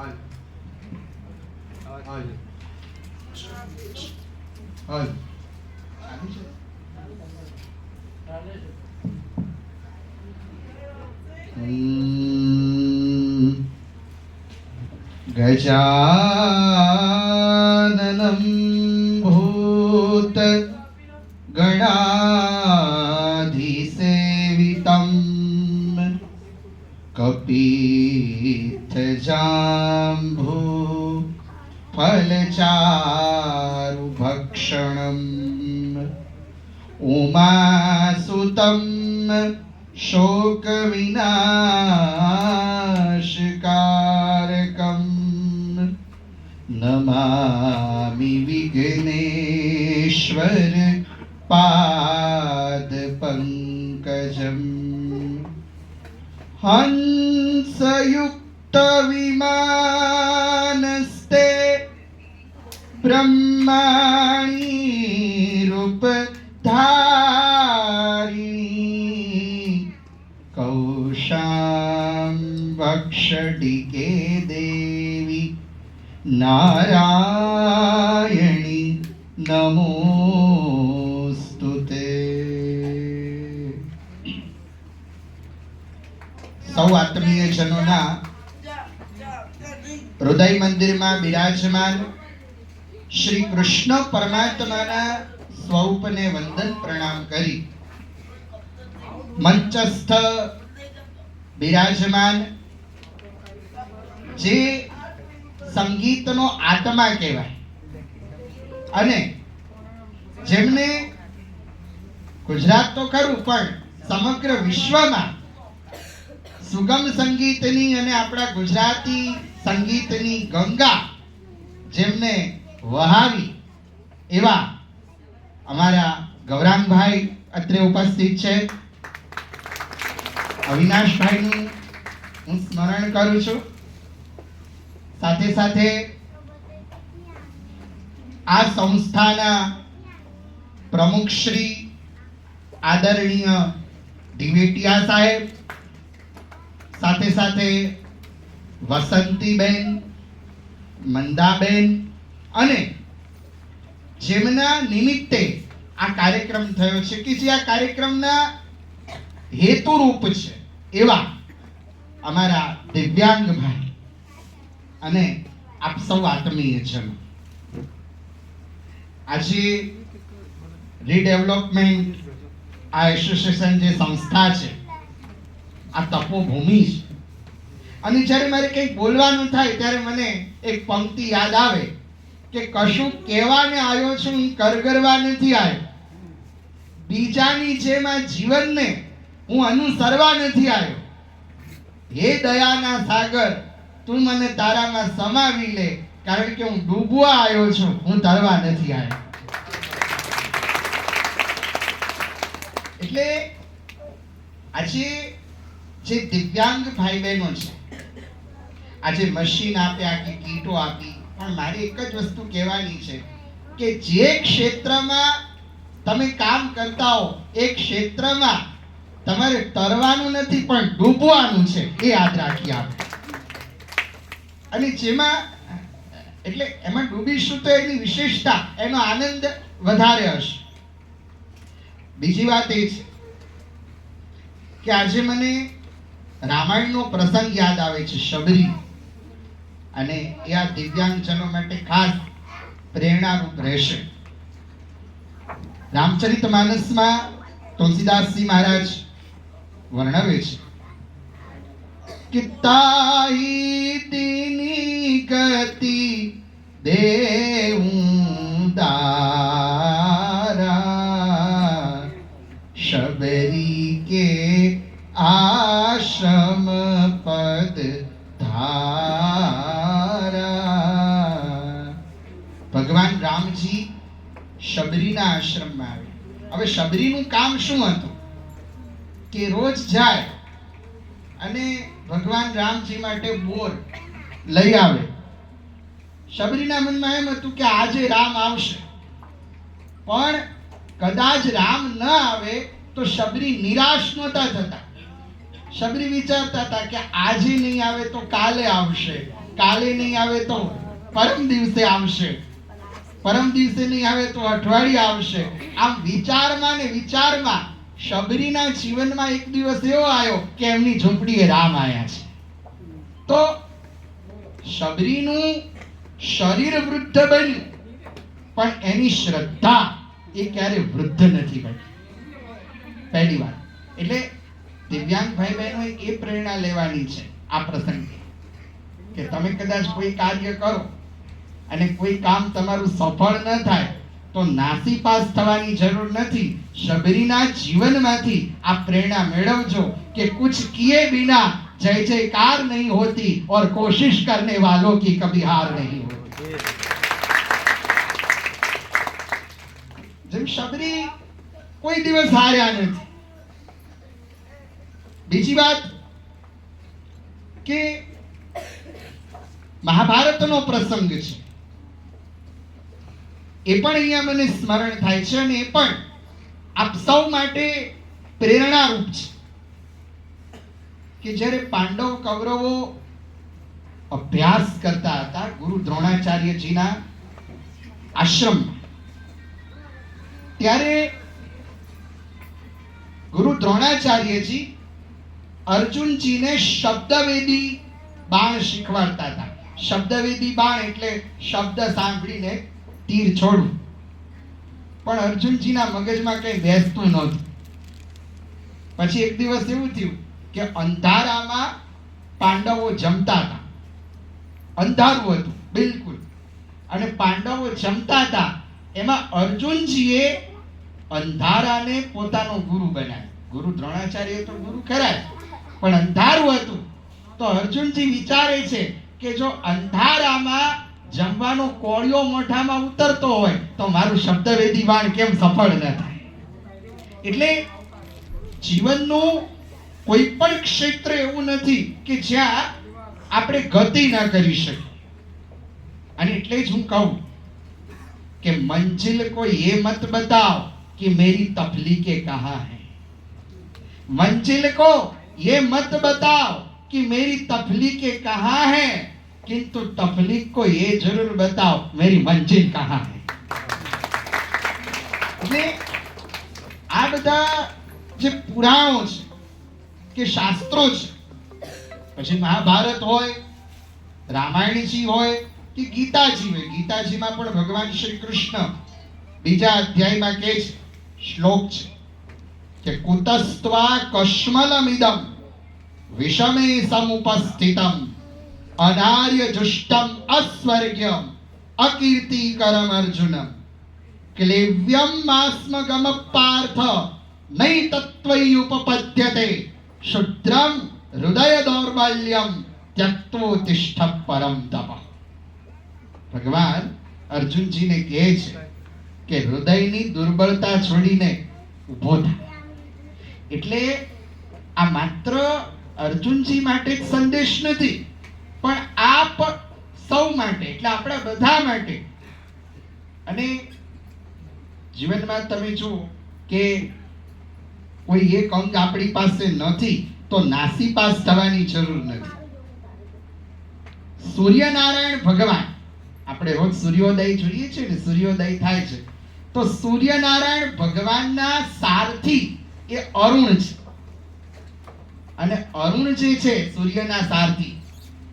Aynı. Aynı. Aynı. गजाननं भूत गणा શોકવિનાશકારકમ નમામિ વિઘ્નેશ્વર પાદ પંકજમ હંસયુક્ત વિમાનસ્તે બ્રહ્માણી રૂપ ધારિણી કૌશામ વક્ષડિકે દેવી નારાયણી નમોસ્તુતે સૌ આત્મીય જનોના હૃદય મંદિરમાં બિરાજમાન શ્રી કૃષ્ણ પરમાત્માના સ્વરૂપને વંદન પ્રણામ કરી. મંચસ્થ, બિરાજમાન, જે સંગીતનો આત્મા કહેવાય. અને જેમને ગુજરાત તો ખરું, પણ સમગ્ર વિશ્વમાં સુગમ સંગીતની અને આપણા ગુજરાતી સંગીતની ગંગા જેમને વહાવી એવા અમારા ગૌરાંગભાઈ અત્રે ઉપસ્થિત છે. અવિનાશભાઈનું હું સ્મરણ કરું છું. સાથે સાથે આ સંસ્થાના પ્રમુખ શ્રી આદરણીય દિવેટિયા સાહેબ, સાથે સાથે વસંતીબેન, મંદાબેન અને જેમના નિમિત્તે આ કાર્યક્રમ થયો છે કે જે આ કાર્યક્રમના હેતુરૂપ છે એવા અમારા દિવ્યાંગભાઈ અને આપ સૌ આત્મીય જનો. આજે રીડેવલપમેન્ટ આ એસોસિએશન જે સંસ્થા છે, આ તપોભૂમિ છે. અને જ્યારે મારે કંઈક બોલવાનું થાય ત્યારે મને એક પંક્તિ યાદ આવે. કે કશું કહેવાને આવ્યો છું, હું કરગરવા નથી આવ્યો. બીજાની જેમ આ જીવનને હું અનુસરવા નથી આવ્યો. હે દયાના સાગર, તું મને તારામાં સમાવી લે, કારણ કે હું ડૂબવા આવ્યો છું, હું તરવા નથી આવ્યો. એટલે આજે જે દિવ્યાંગ ભાઈ બહેનો છે, આજે મશીન આપ્યા કે કીટો આપી પણ મારી એક જ વસ્તુ કહેવાની છે કે જે ક્ષેત્રમાં તમે કામ કરતા હો, એ ક્ષેત્રમાં તમારે તરવાનું નથી, પણ ડૂબવાનું છે, એ યાદ રાખી આપણે. અને જેમાં, એટલે એમાં ડૂબીશું તો એની વિશેષતા, એનો આનંદ વધારે હશે. બીજી વાત એ છે કે આજે મને રામાયણનો પ્રસંગ યાદ આવે છે, શબરી. અને એ આ દિવ્યાંગજનો માટે ખાસ પ્રેરણારૂપ રહેશે. રામચરિત માનસમાં તુલસીદાસજી મહારાજ વર્ણવે છે કે તાઈ દીની ગતિ દેઉં દારા ભગવાન રામજી શબરીના આશ્રમમાં આવે હવે શબરીનું કામ શું હતું? કે રોજ જાય અને ભગવાન રામજી માટે બોર લઈ આવે. શબરીના મનમાં એમ હતું કે આજે રામ આવશે. પણ કદાચ રામ ન આવે તો શબરી નિરાશ નહોતા થતા. શબરી વિચારતા હતા કે આજે નહીં આવે તો કાલે આવશે. કાલે નહીં આવે તો પરમ દિવસે આવશે. પરમ દિવસે નહીં આવે તો અઠવાડિયે આવશે. આમ વિચારમાં ને વિચારમાં શબરીના જીવનમાં એક દિવસ એવો આવ્યો કે એમની ઝૂંપડીએ રામ આવ્યા છે. તો શબરીનું શરીર વૃદ્ધ બન્યું. પણ એની શ્રદ્ધા એ ક્યારે વૃદ્ધ નથી બની. પહેલી વાત. એટલે દિવ્યાંગ ભાઈ બહેનો એ પ્રેરણા લેવાની છે આ પ્રસંગે કે તમે કદાચ કોઈ કાર્ય કરો અને કોઈ કામ તમારું સફળ ન થાય, તો નાસી પાસ થવાની જરૂર નથી. શબરીના જીવનમાંથી આ પ્રેરણા મેળવજો કે કુછ કિએ બિના જય જયકાર નહીં હોતી ઓર કોશિશ કરને વાલો કી કભી હાર નહીં હોતી. જેમ શબરી કોઈ દિવસ હાર્યા નથી. બીજી વાત કે મહાભારતનો પ્રસંગ છે. એ પણ અહીંયા મને સ્મરણ થાય છે અને એ પણ આપ સૌ માટે પ્રેરણારૂપ છે કે જ્યારે પાંડવ કૌરવો અભ્યાસ કરતા હતા ગુરુ દ્રોણાચાર્યજીના આશ્રમ ત્યારે ગુરુ દ્રોણાચાર્યજી અર્જુનજીને શબ્દવેદી બાણ શીખવાડતા હતા. શબ્દવેદી બાણ એટલે શબ્દ સાંભળીને તીર છોડવું પણ અર્જુનજીના મગજમાં કંઈ બેસતું નહોતું. પછી એક દિવસ એવું થયું કે અંધારામાં પાંડવો જમતા હતા. અંધારું હતું, બિલકુલ. અને પાંડવો જમતા હતા, એમાં અર્જુનજીએ અંધારાને પોતાનો ગુરુ બનાવ્યો. ગુરુ દ્રોણાચાર્ય તો ગુરુ ખરા પણ અંધારું હતું. તો અર્જુનજી વિચારે છે કે જો અંધારામાં જમવાનો કોળિયો મોઢામાં ઉતરતો હોય તો મારું શબ્દ બાણ કેમ સફળ ન થાય? એટલે જીવનનું કોઈ પણ ક્ષેત્ર એવું નથી કે જ્યાં આપણે ગતિ ના કરી શકીએ. અને એટલે જ હું કહું કે મંજિલ કોઈ એ મત બતાવ કે મેરી તફલી કે કહા હૈ. મંજિલ કો એ મત બતાવ કે મેરી તફલી કે કહા હૈ. है किंतु तफलीक को ये जरूर बताओ मेरी मंजिल कहाँ है એટલે આ બધા જે પુરાણો છે કે શાસ્ત્રો છે પછી મહાભારત હોય રામાયણજી હોય કે ગીતાજી હોય ગીતાજીમાં પણ ભગવાન શ્રી કૃષ્ણ બીજા અધ્યાયમાં કહે છે શ્લોક છે કે કુતસ્ત્વા કશ્મલમિદમ વિષમે સમુપસ્થિતમ અનાર્ય જુષ્ટમ અસ્વર્ગ્યમ અકીર્તિકરમ અર્જુનમ ક્લેવ્યમ માસ્મગમ પાર્થ નૈ તત્વયુપપદ્યતે શુદ્રમ હૃદય દૌર્બલ્યમ ત્યક્તો તિષ્ઠ પરમ તપ ભગવાન અર્જુનજીને કહે છે કે હૃદયની દુર્બળતા છોડીને ઊભો થાય એટલે આ માત્ર અર્જુનજી માટે જ સંદેશ નથી. પણ આપ સૌ માટે, એટલે આપણા બધા માટે. અને જીવનમાં તમે જુઓ કે કોઈ એક અંગ આપણી પાસે નથી, તો નાસીપાસ થવાની જરૂર નથી. સૂર્યનારાયણ ભગવાન, આપણે રોજ સૂર્યોદય જોઈએ છીએ ને, સૂર્યોદય થાય છે. તો સૂર્યનારાયણ ભગવાનના સારથી એ અરુણ છે. અને અરુણ જે છે, સૂર્યના સારથી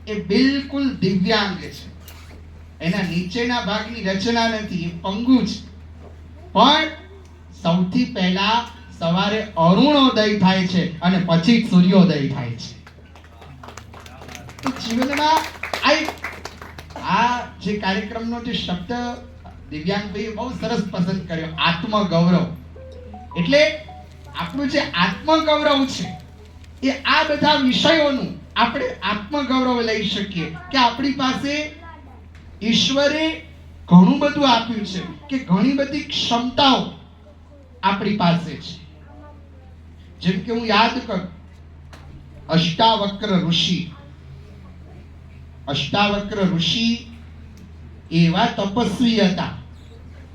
એ બિલકુલ દિવ્યાંગ છે. એના નીચેના ભાગની રચના નથી, એ પંગુ છે. પણ સૌથી પહેલા સવારે અરુણોદય થાય છે અને પછી સૂર્યોદય થાય છે. જીવનમાં આ આ જે કાર્યક્રમનો જે શબ્દ દિવ્યાંગભાઈએ બહુ સરસ પસંદ કર્યો, આત્મગૌરવ. એટલે આપણું જે આત્મગૌરવ છે, એ આ બધા વિષયોનું આપણે આત્મગૌરવ લઈ શકીએ કે આપણી પાસે ઈશ્વરે ઘણું બધું આપ્યું છે કે ઘણી બધી ક્ષમતાઓ આપણી પાસે છે. જેમ કે હું યાદ કરું, અષ્ટાવક્ર ઋષિ. અષ્ટાવક્ર ઋષિ એવા તપસ્વી હતા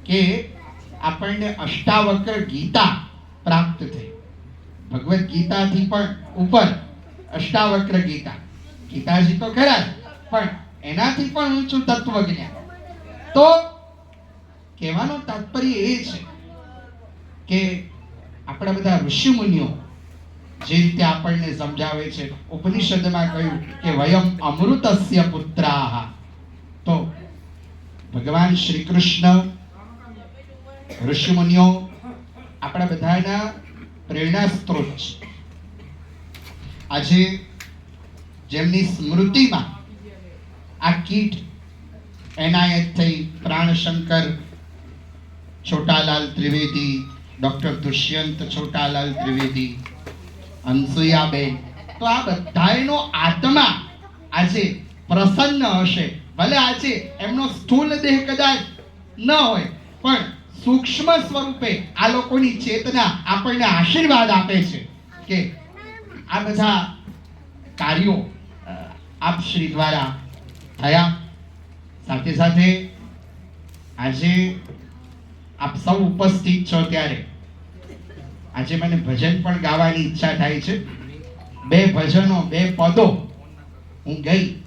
કે આપણને અષ્ટાવક્ર ગીતા પ્રાપ્ત થઈ. ભગવદ્ ગીતાથી પણ ઉપર અષ્ટાવક્ર ગીતા ગીતાજી તો ખરા પણ એનાથી પણ ઊંચું તત્વજ્ઞાન તો કહેવાનો તાત્પર્ય એ છે કે આપણા બધા ઋષિમુનિઓ જે રીતે આપણને સમજાવે છે, ઉપનિષદમાં કહ્યું કે વયમ અમૃતસ્ય પુત્રાહ. તો ભગવાન શ્રી કૃષ્ણ ઋષિમુનિઓ આપણા બધાના પ્રેરણા સ્ત્રોત છે. આજે જેમની સ્મૃતિમાં આ કીટ એનાયત થઈ પ્રાણશંકર છોટાલાલ ત્રિવેદી, ડોક્ટર દુષ્યંત છોટાલાલ ત્રિવેદી, અનસુયાબેન. તો આ બધાયનો આત્મા આજે પ્રસન્ન હશે. ભલે આજે એમનો સ્થૂલ દેહ કદાચ ન હોય, પણ સૂક્ષ્મ સ્વરૂપે આ લોકોની ચેતના આપણને આશીર્વાદ આપે છે કે આ બધા કાર્યો આપ શ્રી દ્વારા થયા. સાથે સાથે આજે આપ સૌ ઉપસ્થિત છો ત્યારે. આજે મને ભજન પણ ગાવાની ઈચ્છા થાય છે. બે ભજનો, બે પદો હું ગઈ